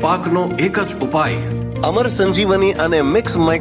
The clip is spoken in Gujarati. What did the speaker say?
પાકનો એક જ ઉપાય. અમર સંજીવની અને મિક્સ માઇક્રો